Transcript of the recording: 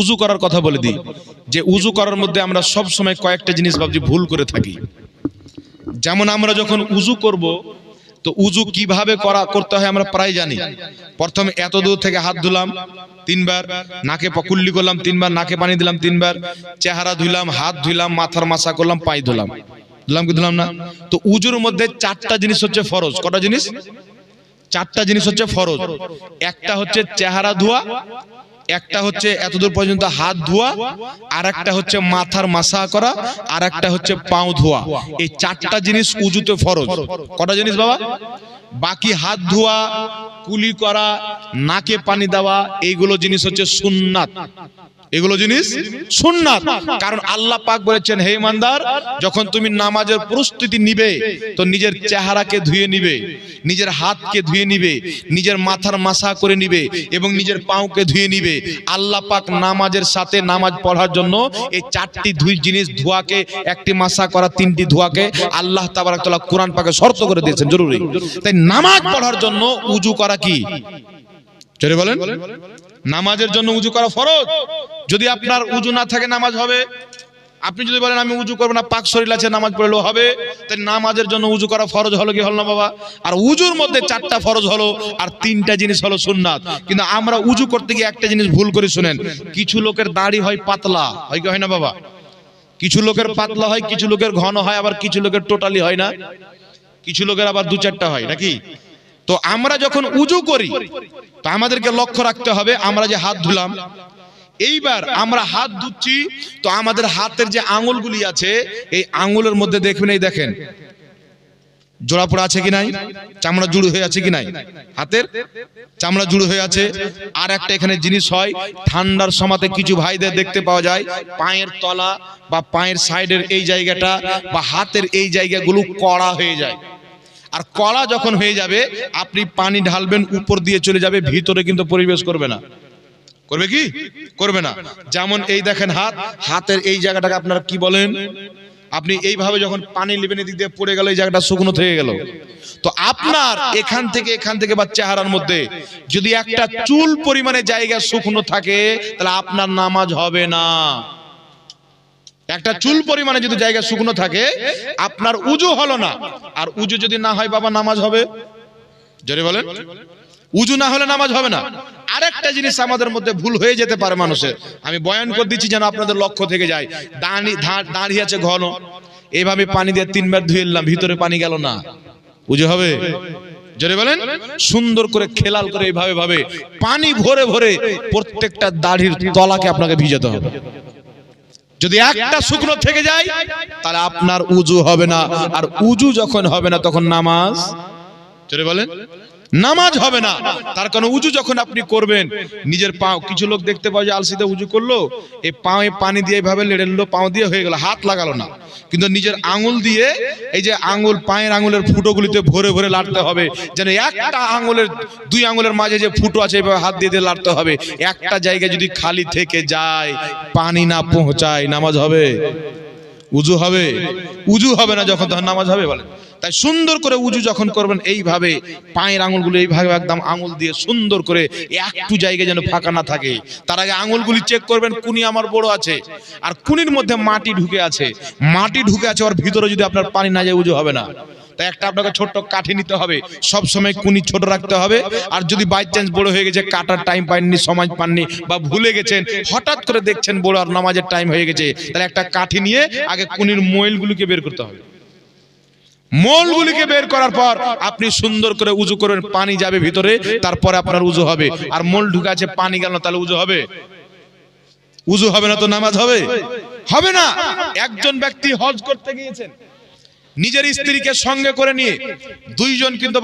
উজু করার কথা বলে দিই, যে উজু করার মধ্যে আমরা সব সময় কয়েকটা জিনিস ভাবছি, ভুল করে থাকি। যেমন আমরা যখন উজু করব, তো উজু কীভাবে করা, করতে হয় আমরা প্রায় জানি। প্রথমে এত দূর থেকে হাত ধুলাম, তিনবার, নাকে পকুল্লি করলাম, তিনবার, নাকে পানি দিলাম, তিনবার, চেহারা ধুইলাম, হাত ধুইলাম, মাথার মাসা করলাম পাই ধুলাম। ধুলাম কি ধুলাম না? তো উজুর মধ্যে চারটা জিনিস হচ্ছে ফরজ। কটা জিনিস? চারটা জিনিস হচ্ছে ফরজ। একটা হচ্ছে চেহারা ধোয়া একটা হচ্ছে এতদূর পর্যন্ত হাত ধোয়া, আর একটা হচ্ছে মাথার মাসা করা, আর একটা হচ্ছে পাও ধোয়া। এই চারটা জিনিস উজুতে ফরজ। কটা জিনিস বাবা? বাকি হাত ধোয়া, কুলি করা, নাকে পানি দেওয়া, এইগুলো জিনিস হচ্ছে সুন্নাত। এগুলো জিনিস সুন্নাত। কারণ আল্লাহ পাক বলেছেন, হে ইমানদার, যখন তুমি নামাজের প্রস্তুতি নিবে, তো নিজের চেহারাকে ধুয়ে নিবে, নিজের হাতকে ধুয়ে নিবে, নিজের মাথার মাসা করে নিবে এবং নিজের পাওকে ধুয়ে নিবে। আল্লাহ পাক নামাজের সাথে নামাজ পড়ার জন্য এই চারটি ধুই জিনিস, ধোয়াকে, একটি মাসা করা, তিনটি ধোয়াকে আল্লাহ তাবারাক তাআলা কোরআন পাকে শর্ত করে দিয়েছেন, জরুরি। তাই নামাজ পড়ার জন্য উজু করা কি? চলে বলেন। নামাজের জন্য উজু করা ফরজ? যদি আপনার উজু না থাকে, নামাজ হবে। আপনি যদি বলেন, আমি উজু করব না, পাক শরীর আছে, নামাজ পড়লেও হবে। তাই নামাজের জন্য উজু করা ফরজ হলো কি হল না বাবা? আর উজুর মধ্যে চারটা ফরজ হলো, আর তিনটা জিনিস হলো সুন্নাত। কিন্তু আমরা উজু করতে গিয়ে একটা জিনিস ভুল করে শুনেন। কিছু লোকের দাড়ি হয় পাতলা, হয় কি হয় না বাবা? কিছু লোকের পাতলা হয়, কিছু লোকের ঘন হয়, আবার কিছু লোকের টোটালি হয় না। কিছু লোকের আবার দু চারটা হয়, নাকি? তো আমরা যখন উজু করি, তো আমাদেরকে লক্ষ্য রাখতে হবে, আমরা যে হাত ধুলাম এইবার আমরা হাত ধুচ্ছি তো আমাদের হাতের যে আঙুলগুলি আছে এই আঙুলের মধ্যে দেখবেন এই দেখেন। জোড়া পড়া আছে কি নাই? চামড়া জুড়ে হয়ে আছে কি নাই? হাতের চামড়া জুড়ে হয়ে আছে। আর একটা এখানে জিনিস হয় ঠান্ডার সমাতে কিছু ভাইদের দেখতে পাওয়া যায় পায়ের তলা বা পায়ের সাইডের এই জায়গাটা বা হাতের এই জায়গাগুলো কড়া হয়ে যায়। আর কড়া যখন হয়ে যাবে আপনি পানি ঢালবেন উপর দিয়ে চলে যাবে ভিতরে কিন্তু পরিবেশ করবে না। করবে কি? করবে না। যেমন এই দেখেন হাত, হাতের এই জায়গাটাকে আপনারা কি বলেন? আপনি এইভাবে যখন পানি নেবেন এদিক দিয়ে পড়ে গেল, এই জায়গাটা শুকনো থেকে গেল। তো আপনার এখান থেকে এখান থেকে বা চেহারার মধ্যে যদি একটা চুল পরিমাণে জায়গা শুকনো থাকে, তাহলে আপনার নামাজ হবে না। একটা চুল পরিমাণে যদি জায়গা শুকনো থাকে, আপনার উজু হলো না। আর উজু যদি না হয়, বাবা, নামাজ হবে? জোরে বলেন। উজু না হলে নামাজ হবে না। আরেকটা জিনিস আমাদের মধ্যে ভুল হয়ে যেতে পারে মানুষের। আমি বয়ান করে দিচ্ছি যেন আপনাদের লক্ষ্য থেকে যায়। দাঁড়ি দাঁড়িয়ে আছে ঘন। এইভাবে পানি দিয়ে তিনবার ধুয়ে এলাম, ভিতরে পানি গেল না। উজু হবে? জোরে বলেন? সুন্দর করে খেলাল করে এইভাবে ভাবে। পানি ভরে ভরে প্রত্যেকটা দাড়ির তলাকে আপনাকে ভিজাতে হবে। যদি একটা শুকনো থেকে যায়, তাহলে আপনার উজু হবে না। আর উজু যখন হবে না, তখন নামাজ? চলে বলেন? নামাজ হবে না। তার কারণ উজু যখন আপনি করবেন, নিজের পাও কিছু লোক দেখতে পাওয়া যায়, আলসিতে উজু করল এই পায়ে পানি দিয়ে এইভাবে লেড়ে নিলো, পাও দিয়ে হয়ে গেল, হাত লাগালো না। কিন্তু নিজের আঙুল দিয়ে, এই যে আঙুল, পায়ের আঙুলের ফুটোগুলিতে ভরে ভরে লাড়তে হবে, যেন একটা আঙুলের, দুই আঙুলের মাঝে যে ফুটো আছে এইভাবে হাত দিয়ে দিয়ে লাড়তে হবে। একটা জায়গায় যদি খালি থেকে যায়, পানি না পৌঁছায়, নামাজ হবে? উজু হবে? উজু হবে না যখন, তখন নামাজ হবে বলেন। তাই সুন্দর করে উজু যখন করবেন, এইভাবে পায়ের আঙুলগুলো এইভাবে একদম আঙুল দিয়ে সুন্দর করে একটু জায়গায় যেন ফাঁকা না থাকে। তার আগে আঙুলগুলি চেক করবেন, কুনি আমার বড় আছে, আর কুনির মধ্যে মাটি ঢুকে আছে। মাটি ঢুকে আছে, ওর ভিতরে যদি আপনার পানি না যায়, উজু হবে না। তাই একটা আপনাকে ছোট্ট কাঠি নিতে হবে। সব সময় কুনি ছোট রাখতে হবে। আর যদি বাই চান্স বড় হয়ে গেছে, কাটার টাইম পাননি, সময় পাননি, বা ভুলে গেছেন, হঠাৎ করে দেখছেন বড় আর নামাজের টাইম হয়ে গেছে, তাহলে একটা কাঠি নিয়ে আগে কুনির ময়েলগুলিকে বের করতে হবে। মলগুলিকে বের করার পর আপনি সুন্দর করে উজু করবেন, পানি যাবে ভিতরে, তারপরে আপনার উজু হবে। আর মল ঢুকে আছে, পানি গেল তাহলে উজু হবে। উজু হবে না তো নামাজ হবে? হবে না। একজন ব্যক্তি হজ করতে গিয়েছেন, নিজের স্ত্রীকে সঙ্গে করে নিয়ে, দুইজন কিন্তু